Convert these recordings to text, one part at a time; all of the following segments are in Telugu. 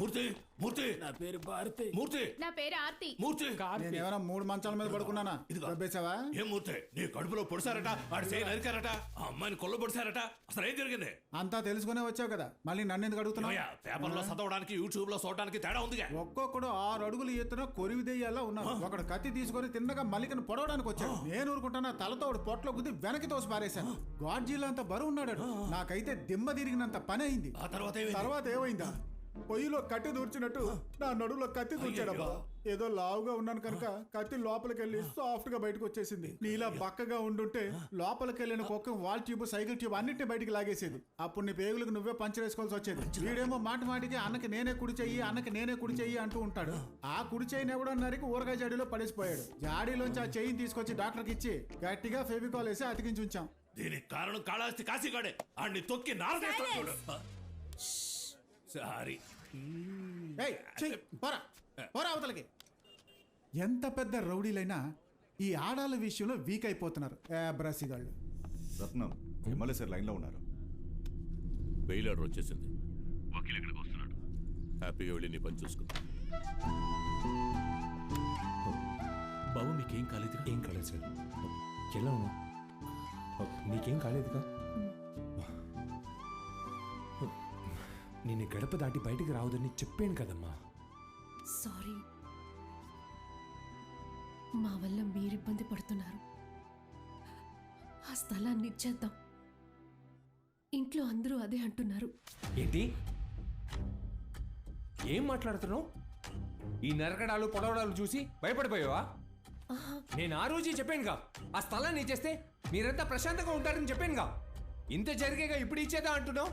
మూర్తి మూర్తి. నా పేరు భారతి. మూర్తి. నా పేరు ఆర్తి. మూర్తి. నేను ఏమైనా మూడు మంచాల మీద పడుకున్నానా? ఇదిగో. దబ్బేశావా ఏం మూర్తి? నీ కడుపులో పొడిసారట ఆడు చేయి నరికారట ఆ అమ్మాయిని కొల్ల పొడిసారట అసలు ఏం జరిగింది? అంతా తెలుసుకునే వచ్చావు కదా. మళ్ళీ నన్ను ఎందుకు అడుగుతున్నావు? ఏమయ్యా, పేపర్లో చదవడానికి యూట్యూబ్లో చూడడానికి తేడా ఉందిగా. ఒక్కొక్కడు ఆరు అడుగులు ఎత్తున కొరివి దెయ్యాలా ఉన్నారు ఒకడు కత్తి తీసుకొని తిన్నగా మల్లికను పొడవడానికి వచ్చాడు. నేను ఊరుకుంటున్నా తలతో పొట్లో గుద్ది వెనక్కి తోసి పారేశాను. గాడ్జీలా అంత బరువు ఉన్నాడు. నాకైతే దిమ్మ తిరిగినంత పని అయింది. ఆ తర్వాత ఏమైంది? పొయ్యిలో కత్తి దూర్చినట్టు నా నడులో కత్తి దూర్చాడబ్బా. ఏదో లావుగా ఉన్నాను కనుక కత్తి లోపలికి వెళ్ళి సాఫ్ట్గా బయటకు వచ్చేసింది నీలా బక్కగా ఉండుంటే లోపలికి వెళ్ళిన కుక్క వాల్ ట్యూబ్ సైకిల్ ట్యూబ్ అన్నిటిని బయటికి లాగేసేది. అప్పుడు నీ పేగులకు నువ్వే పంచర్ వేసుకోవాల్సి వచ్చేది. వీడేమో మాటి మాటికి అన్నకి నేనే కుడి చెయ్యి అన్నకి నేనే కుడి చెయ్యి అంటూ ఉంటాడు. ఆ కుడి చెయ్యిని ఎవడో నరికి ఊరగాయ జాడీలో పడేసిపోయాడు. జాడీలోంచి ఆ చెయ్యిని తీసుకొచ్చి డాక్టర్కి ఇచ్చి గట్టిగా ఫెవికాల్ వేసి అతికించి ఉంచాం. దీనికి కారణం కాళహస్తి కాశీగాడే. ఆడిని తొక్కి చూడు. సారీ. ఏయ్, చెయ్, పోరా. పోరా అవతలకి. ఎంత పెద్ద రౌడీలైనా ఈ ఆడాల విషయంలో వీక్ అయిపోతున్నారు. ఏ బ్రసిగాళ్ళు రత్నం ఎమ్మెల్యే సార్ లైన్లో ఉన్నారు. బెయిల్ ఆర్డర్ వచ్చేసింది. వకీల్ ఇక్కడికి వస్తున్నాడు? హ్యాపీగా వెళ్ళి నీ పని చూసుకో. బాబు మీకేం కాలేదు ఏం కాలేదు సార్. ఎలా ఉన్నా. నీకేం కాలేదుగా? నేను గడప దాటి బయటికి రావద్దని చెప్పాను కదమ్మా. సారీ. మా వల్ల మీరు ఇబ్బంది పడుతున్నారు. ఆ స్థలాన్ని ఇచ్చేద్దాం. ఇంట్లో అందరూ అదే అంటున్నారు. ఏంటి? ఏం మాట్లాడుతున్నావు? ఈ నరకడాలు పొడవడాలు చూసి భయపడిపోయావా? నేను ఆ రోజే చెప్పానుగా ఆ స్థలాన్ని ఇచ్చేస్తే మీరంతా ప్రశాంతంగా ఉంటారని చెప్పానుగా ఇంత జరిగేగా ఇప్పుడు ఇచ్చేదా అంటున్నావు?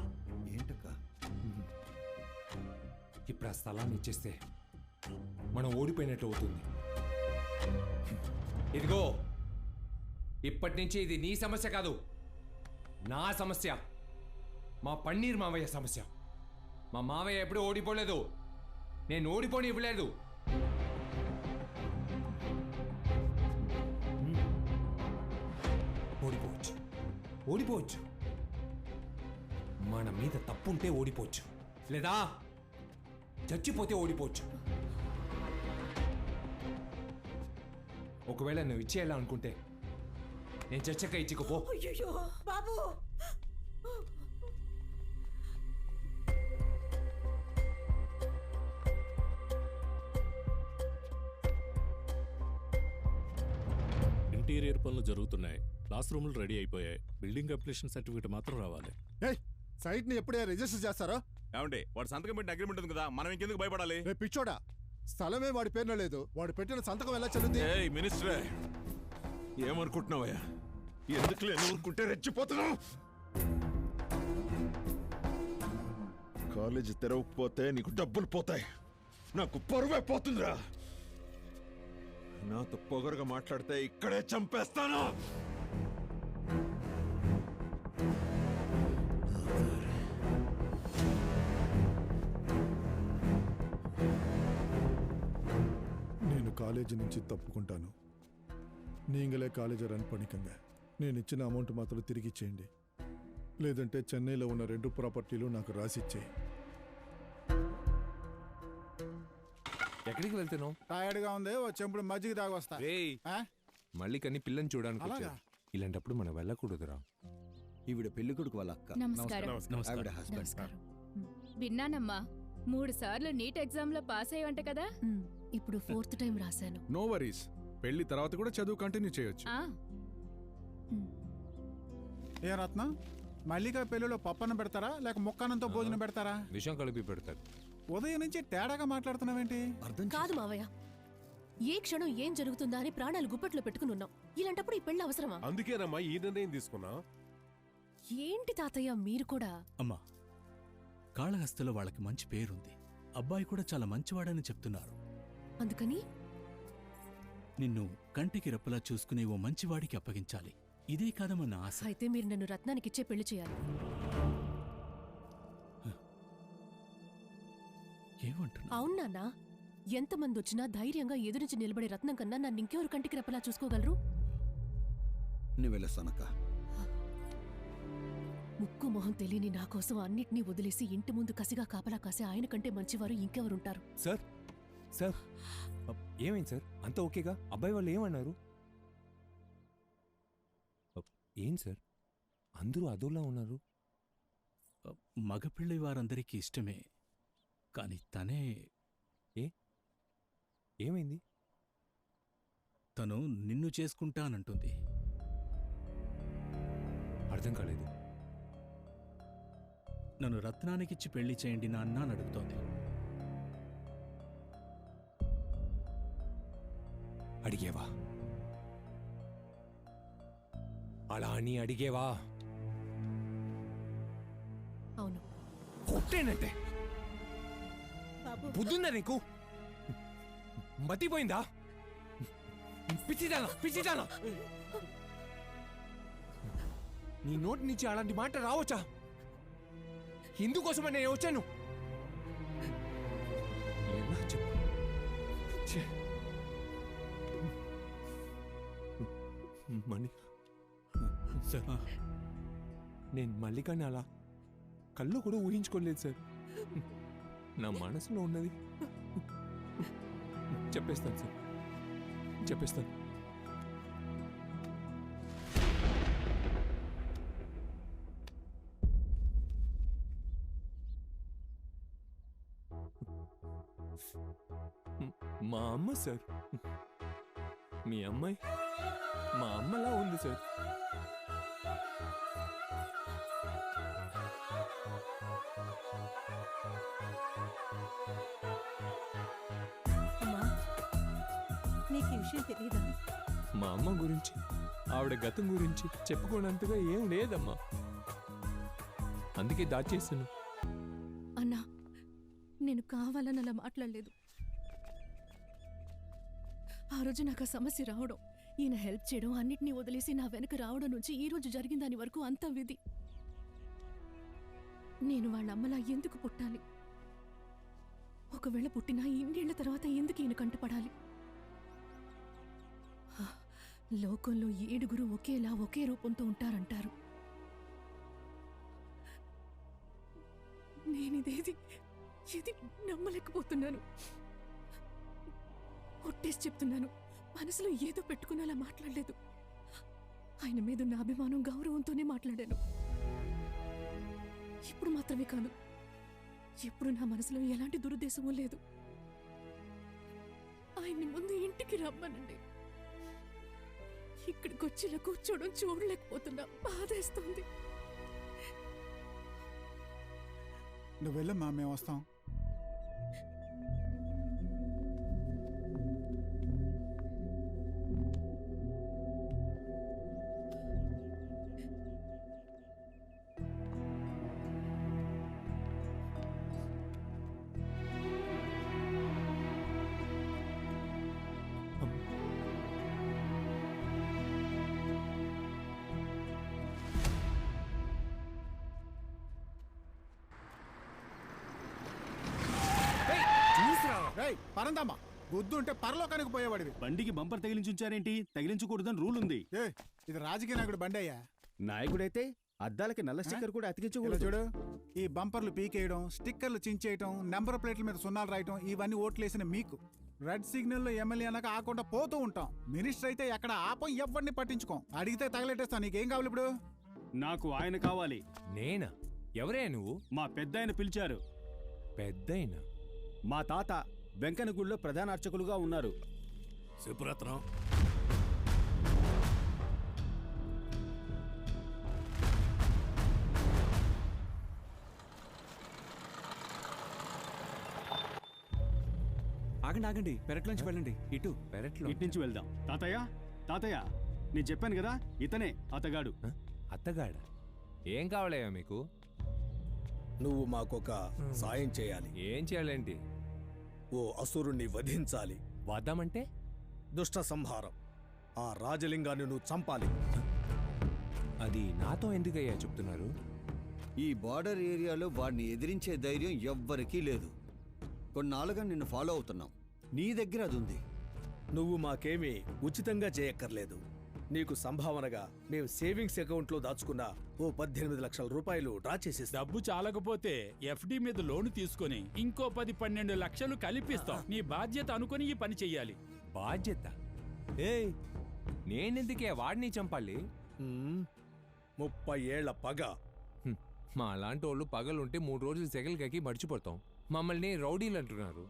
ఇప్పుడు ఆ స్థలాన్ని ఇచ్చేస్తే మనం ఓడిపోయినట్టు అవుతుంది. ఇదిగో ఇప్పటి నుంచి ఇది నీ సమస్య కాదు. నా సమస్య. మా పన్నీర్ మావయ్య సమస్య. మా మావయ్య ఎప్పుడు ఓడిపోలేదు. నేను ఓడిపోని ఇవ్వలేదు. ఓడిపోవచ్చు. ఓడిపోవచ్చు. మన మీద తప్పుంటే ఓడిపోవచ్చు. లేదా? చచ్చిపోతే ఓడిపోవచ్చు. ఒకవేళ నువ్వు ఇచ్చేయాలా అనుకుంటే నేను చచ్చక ఇచ్చుకోపో అయ్యో బాబు! ఇంటీరియర్ పనులు జరుగుతున్నాయి. క్లాస్ రూములు రెడీ అయిపోయాయి. బిల్డింగ్ అప్లికేషన్ సర్టిఫికేట్ మాత్రం రావాలి. ఏయ్ సైట్ని ఎప్పుడే రిజిస్టర్ చేస్తారో? ఏమండి వాడు సంతకం పెట్టిన అగ్రిమెంట్ ఉంది కదా మనం ఇంకెందుకు భయపడాలి? రే పిచ్చోడా స్థలమే వాడి పేరున లేదు. వాడు పెట్టిన సంతకం ఎలా చెల్లుంది ఏయ్ మినిస్టరే ఏమనుకుంటున్నావయ్యా? ఎందుకు లేని ఊరుకుంటే రెచ్చిపోతున్నావు? కాలేజీ తెరవకపోతే నీకు డబ్బులు పోతాయి. నాకు పరువే పోతుందిరా. నాతో పొగరుగా మాట్లాడితే ఇక్కడే చంపేస్తాను. కాలేజీ నుంచి తప్పుకుంటాను. నీంగలే కాలేజీ రన్ పనికంగా. నేను ఇచ్చిన అమౌంట్ మాత్రం తిరిగి ఇచ్చేయండి. లేదంటే చెన్నైలో ఉన్న రెండు ప్రాపర్టీలు నాకు రాసిచ్చేయి. ఎక్కడికి వెళ్తున్నావు? టైర్డ్గా ఉంది. ఓ చెంపుడు మజ్జిగ తాగి వస్తా రేయ్! ఆ? మళ్ళీ కని పిల్లని చూడడానికి అలాగా? ఇలాంటప్పుడు మనం వెళ్ళకూడదురా. ఈవిడ పెళ్ళి కొడుకు వాళ్ళ అక్క. నమస్కారం. ఆవిడ హస్బెండ్ నమస్కారం. విన్నానమ్మా. మూడు సార్లు నీట్ ఎగ్జామ్లో పాస్ అయ్యంట కదా? ఇప్పుడు ఫోర్త్ టైం రాశాను. No worries. పెళ్ళి తర్వాత కూడా చదువు కంటిన్యూ చేయొచ్చు. ఆ. ఏ రత్నం మల్లిక పెళ్ళిలో పప్పన్న పెడతారా లేక ముక్కానంతో భోజనం పెడతారా? విషయం కలిపి పెడతారు. ఉదయం నుంచి తేడాగా మాట్లాడుతున్నావేంటి? అర్థం కాదు మావయ్య. ఏ క్షణం ఏం జరుగుతుందా అని ప్రాణాలు గుప్పట్లో పెట్టుకుని ఉన్నాం. ఇలాంటప్పుడు ఈ పెళ్ళి అవసరమా? అందుకేనమ్మా ఈ నిర్ణయం తీసుకున్నా. ఏంటి తాతయ్య మీరు కూడా? అమ్మా కాళహస్తిలో వాళ్ళకి మంచి పేరుంది. అబ్బాయి కూడా చాలా మంచివాడని చెప్తున్నారు. అందుకని? నిన్ను కంటికి రెప్పలా చూసుకునే ఓ మంచివాడికి అప్పగించాలి. ఇదే కాదమ్మా నా ఆశ. అయితే మీరు నన్ను రత్నానికిచ్చే పెళ్ళి చేయాలి. ఏమంటున్నా అవును నాన్న. ఎంతమంది వచ్చినా ధైర్యంగా ఎదురించి నిలబడే రత్నం కన్నా నన్ను ఇంకెవరు కంటికి రెప్పలా చూసుకోగలరు? నువ్వు ముక్కు మొహం తెలియని నా కోసం అన్నిటినీ వదిలేసి ఇంటి ముందు కసిగా కాపలా కాసే ఆయన కంటే మంచివారు ఇంకెవరుంటారు? Sir sir? ఏమైంది సార్? అంతా ఓకేగా? అబ్బాయి వాళ్ళు ఏమన్నారు? ఏం సార్? అందరూ అదోలా ఉన్నారు. మగపిల్లి వారందరికీ ఇష్టమే. కాని తనే ఏమైంది? తను నిన్ను చేసుకుంటానంటుంది అర్థం కాలేదు. నన్ను రత్నానికిచ్చి పెళ్ళి చేయండి నాన్న అని అడుగుతోంది. అడిగేవా? అలా అని అడిగేవా? అవును. కొట్టేనంటే. బుద్ధుందా నీకు? మతిపోయిందా? పిచ్చిదానా పిచ్చిదానా. నీ నోటి నుంచి అలాంటి మాట రావచ్చా? ఇందుకోసమే నేను వచ్చాను? మణి. సార్ నేను మల్లికాని అలా కళ్ళు కూడా ఊహించుకోలేదు సార్. నా మనసులో ఉన్నది. చెప్పేస్తాను సార్. చెప్పేస్తాను. మా అమ్మ సార్. మీ అమ్మాయి మా అమ్మలా ఉంది సార్. అమ్మా నీకు ఈ విషయం మా అమ్మ గురించి ఆవిడ గతం గురించి చెప్పుకోనంతగా ఏం లేదమ్మా. అందుకే దాచేసాను అన్నా నేను కావాలని అలా మాట్లాడలేదు. ఆ రోజు నాకు ఆ సమస్య రావడం. ఈయన హెల్ప్ చేయడం అన్నిటినీ వదిలేసి నా వెనక రావడం నుంచి ఈ రోజు జరిగిన దాని వరకు అంతా విధి. నేను వాళ్ళ అమ్మలా ఎందుకు పుట్టాలి? ఒకవేళ పుట్టినా ఇన్నేళ్ళ తర్వాత ఎందుకు ఈయన కంటపడాలి లోకంలో ఏడుగురు ఒకేలా ఒకే రూపంతో ఉంటారంటారు. నేనిదేది ఇది నమ్మలేకపోతున్నాను. ఒట్టేసి చెప్తున్నాను. మనసులో ఏదో పెట్టుకునేలా మాట్లాడలేదు. ఆయన మీద నా అభిమానం గౌరవంతోనే మాట్లాడాను. ఇప్పుడు మాత్రమే కాదు ఎప్పుడు నా మనసులో ఎలాంటి దురుద్దేశమూ లేదు. ఆయన్ని ముందు ఇంటికి రమ్మనండి. ఇక్కడికి వచ్చి ఇలా కూర్చోవడం చూడలేకపోతున్నా. బాధేస్తుంది. నువ్వెళ్ళమ్మా మేము వస్తాం. రేయ్ పరందమ్మా. గుద్దు ఉంటే పరలోకానికి పోయేవాడివి. బండికి బంపర్ తగిలించుంచారేంటి? తగిలించకూడదని రూల్ ఉంది. ఏ ఇది రాజకీయ నాయకుడు బండి అయ్యా. నాయకుడైతే అద్దాలకి నల్ల స్టిక్కర్ కూడా ఇలా అతికించకూడదు చూడు ఈ బంపర్లు పీకేయడం స్టిక్కర్లు చించేయటం నెంబర్ ప్లేట్ల మీద సున్నాలు రాయటం ఇవన్నీ ఓట్లేసిన మీకు. రెడ్ సిగ్నల్లో ఎమ్మెల్యే అనక ఆకుండా పోతూ ఉంటాం. మినిస్టర్ అయితే ఎక్కడ ఆపం ఎవరిని పట్టించుకోం. అడిగితే తగలెట్టేస్తాను. నీకేం కావాలి ఇప్పుడు? నాకు ఆయన కావాలి. నేనా? ఎవరే నువ్వు? మా పెద్ద ఆయన పిలిచారు. పెద్దయినా? మా తాత వెంకన్న గుడిలో ప్రధాన అర్చకులుగా ఉన్నారు. శివరత్నం ఆగండి ఆగండి. పెరట్లోంచి వెళ్ళండి. ఇటు. పెరట్లో ఇటు నుంచి వెళ్దాం. తాతయ్య తాతయ్య నేను చెప్పాను కదా ఇతనే అతగాడు అత్తగాడ? ఏం కావాలయ్యా మీకు? నువ్వు మాకొక సాయం చేయాలి. ఏం చేయాలేంటి ఓ అసురుణ్ణి వధించాలి. వద్దామంటే? దుష్ట సంహారం. ఆ రాజలింగాన్ని నువ్వు చంపాలి. అది నాతో ఎందుకయ్యా చెప్తున్నారు? ఈ బార్డర్ ఏరియాలో వాడిని ఎదిరించే ధైర్యం ఎవ్వరికీ లేదు. కొన్నాళ్ళుగా నిన్ను ఫాలో అవుతున్నాం. నీ దగ్గర అది ఉంది. నువ్వు మాకేమీ ఉచితంగా చేయక్కర్లేదు. నీకు సంభావనగా మేము సేవింగ్స్ అకౌంట్లో దాచుకున్న ఓ పద్దెనిమిది లక్షల రూపాయలు డ్రా చేసేస్తాం డబ్బు చాలకపోతే ఎఫ్డి మీద లోన్ తీసుకొని ఇంకో పది పన్నెండు లక్షలు కలిపిస్తాం. నీ బాధ్యత అనుకుని ఈ పని చెయ్యాలి. బాధ్యత? ఏయ్ నేనెందుకే వాడిని చంపాలి? ముప్పై ఏళ్ళ పగ. మా అలాంటి వాళ్ళు పగలుంటే మూడు రోజులు సెగలికకి మర్చిపోతాం మమ్మల్ని రౌడీలు అంటున్నారు.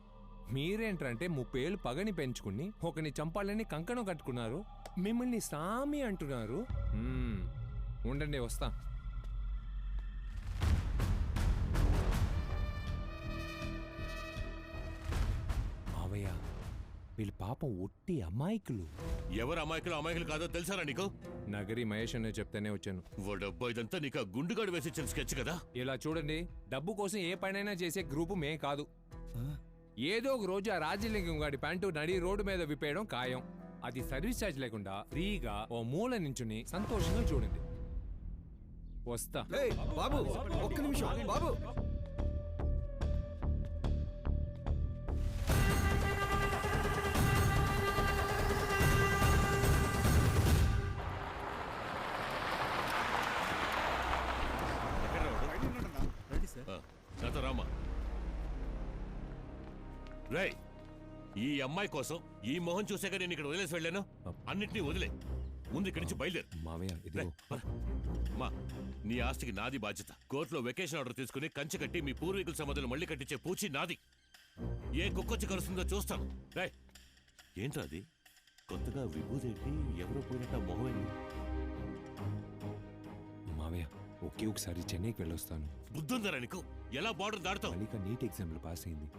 మీరేంటంటే ముప్పై ఏళ్ళు పగని పెంచుకుని ఒకని చంపాలని కంకణం కట్టుకున్నారు. మిమ్మల్ని సామి అంటున్నారు. మ్మ్, ఉండండి వస్తా. మావయ్య వీళ్ళ పాపం ఒట్టి అమాయకులు. ఎవరు అమాయకులు అమాయకులు కాదో తెలుసారా నీకు? నగరి మహేష్ అనే చెప్తేనే వచ్చాను. వాడబ్బా ఇదంతా నీకు ఆ గుండుగాడు వేసి ఇచ్చిన స్కెచ్ కదా? ఇలా చూడండి డబ్బు కోసం ఏ పనైనా చేసే గ్రూపు మే కాదు. ఏదో ఒక రోజు ఆ రాజలింగం గాడి ప్యాంటు నడి రోడ్డు మీద విప్పేయడం ఖాయం. అది సర్వీస్ ఛార్జ్ లేకుండా ఫ్రీగా ఓ మూల నించుని సంతోషంగా చూడండి. వస్తా. బాబు ఒక్క నిమిషం బాబు. అమ్మాయి కోసం ఈ మొహం చూసాక నేను ఇక్కడ వదిలేసి వెళ్ళాను. అన్నిటినీ వదిలే. ముందు ఇక్కడి నుంచి బయలుదేరు. మావయ్య. మా నీ ఆస్తికి నాది బాధ్యత. కోర్టులో వెకేషన్ ఆర్డర్ తీసుకుని కంచె కట్టి మీ పూర్వీకుల సమాధులు మళ్ళీ కట్టించే పూచి నాది. ఏ కుక్కొచ్చి కలుస్తుందో చూస్తాను. రేయ్ ఏంట్రా అది? కొత్తగా విభూదేంటి ఎవరో పోయినట్ట మొహం ఏంటి? మావయ్య ఒకే ఒకసారి చెన్నైకి వెళ్ళొస్తాను. బుద్ధుందరా నీకు. ఎలా బార్డర్ దాడతావు నీట్ ఎగ్జామ్లో పాస్ అయింది.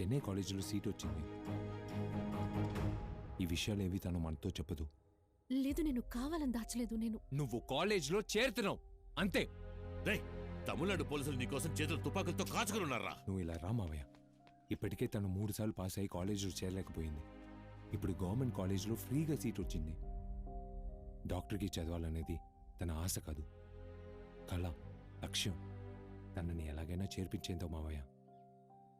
చెన్నై కాలేజీలో సీట్ వచ్చింది. ఈ విషయాలు ఏవి తను మనతో చెప్పదు. లేదు నేను కావాలని దాచలేదు నేను. నువ్వు కాలేజీలో చేరుతున్నావు. అంతే. రేయ్ తమిళనాడు పోలీసులు నీకోసం చేతులు తుపాకులతో కాచుకుని ఉన్నారా? నువ్వు ఇలా రా మావయ్య. ఇప్పటికే తను మూడు సార్లు పాస్ అయ్యి కాలేజీలో చేరలేకపోయింది. ఇప్పుడు గవర్నమెంట్ కాలేజీలో ఫ్రీగా సీట్ వచ్చింది. డాక్టర్కి చదవాలనేది తన ఆశ కాదు. కళ లక్ష్యం. తనని ఎలాగైనా చేర్పించేందో మావయ్య.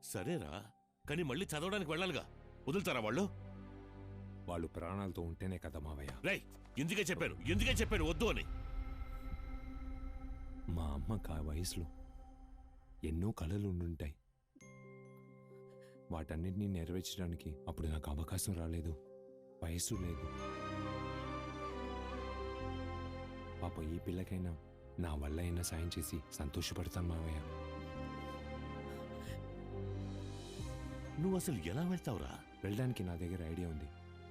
సరేరా. కానీ మళ్ళీ చదవడానికి వెళ్ళాలిగా. వదులుతారా వాళ్ళు? వాళ్ళు ప్రాణాలతో ఉంటేనే కదా మావయ్య. రేయ్ ఎందుకే చెప్పాను ఎందుకే చెప్పాను వద్దు అని. మా అమ్మకు ఆ వయసులో ఎన్నో కళలు ఉండుంటాయి. వాటన్నిటినీ నెరవేర్చడానికి అప్పుడు నాకు అవకాశం రాలేదు. వయస్సు లేదు. పాప ఈ పిల్లకైనా నా వల్ల అయినా సాయం చేసి సంతోషపడతాను మావయ్య. నువ్వు అసలు ఎలా వెళ్తావురా? వెళ్ళడానికి నా దగ్గర ఐడియా ఉంది.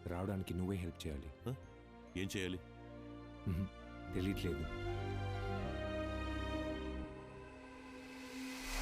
రావడానికి నువ్వే హెల్ప్ చేయాలి. ఏం చేయాలి? తెలియట్లేదు